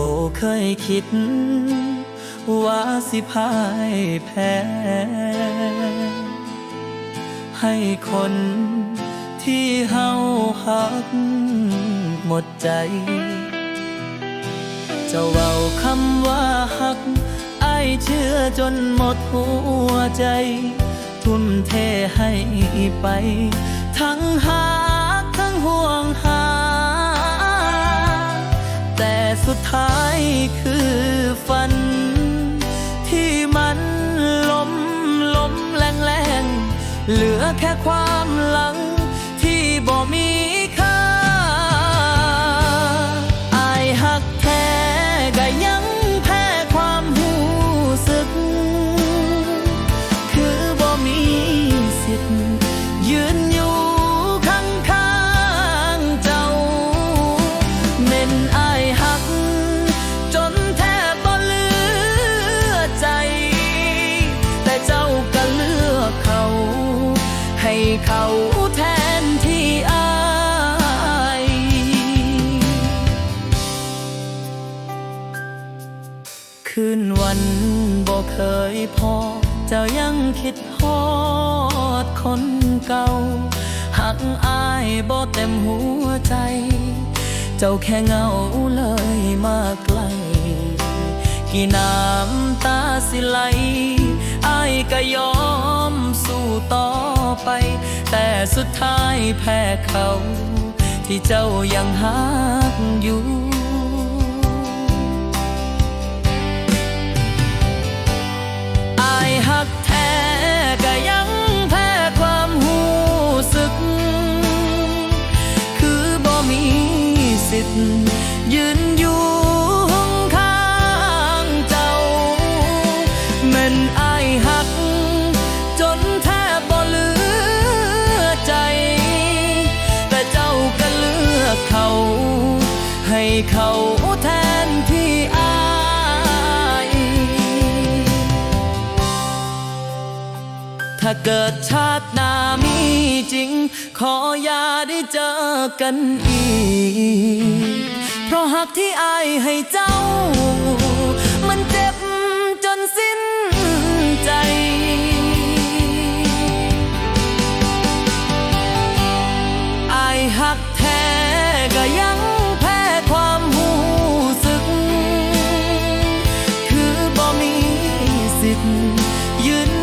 โบเคยคิด ว่าสิพ่ายแพ้ ให้คนที่เฮาหักหมดใจจะเว้าคำว่าหักไอเชื่อจนหมดหัวใจ ทุ่มเทให้ไป ทั้งหักทั้งห่วง สุดท้ายคือฝัน ที่มันล้มล้มแรงแรงเหลือแค่ความหลัง เขาแทนที่อายคืนวันบ่เคยพอ เจ้ายังคิดฮอดคนเก่าหักอายบ่เต็มหัวใจ เจ้าแค่เงาเลยมาไกล กี่น้ำตาสิไหลอายก็ยอมสู้ต่อ ไป แต่สุดท้ายแพ้เขา ที่เจ้ายังหักอยู่ เขาแทนที่อายถ้าเกิดชาติหน้ามีจริง ขออย่าได้เจอกันอีก เพราะหักที่อายให้เจ้า ยืน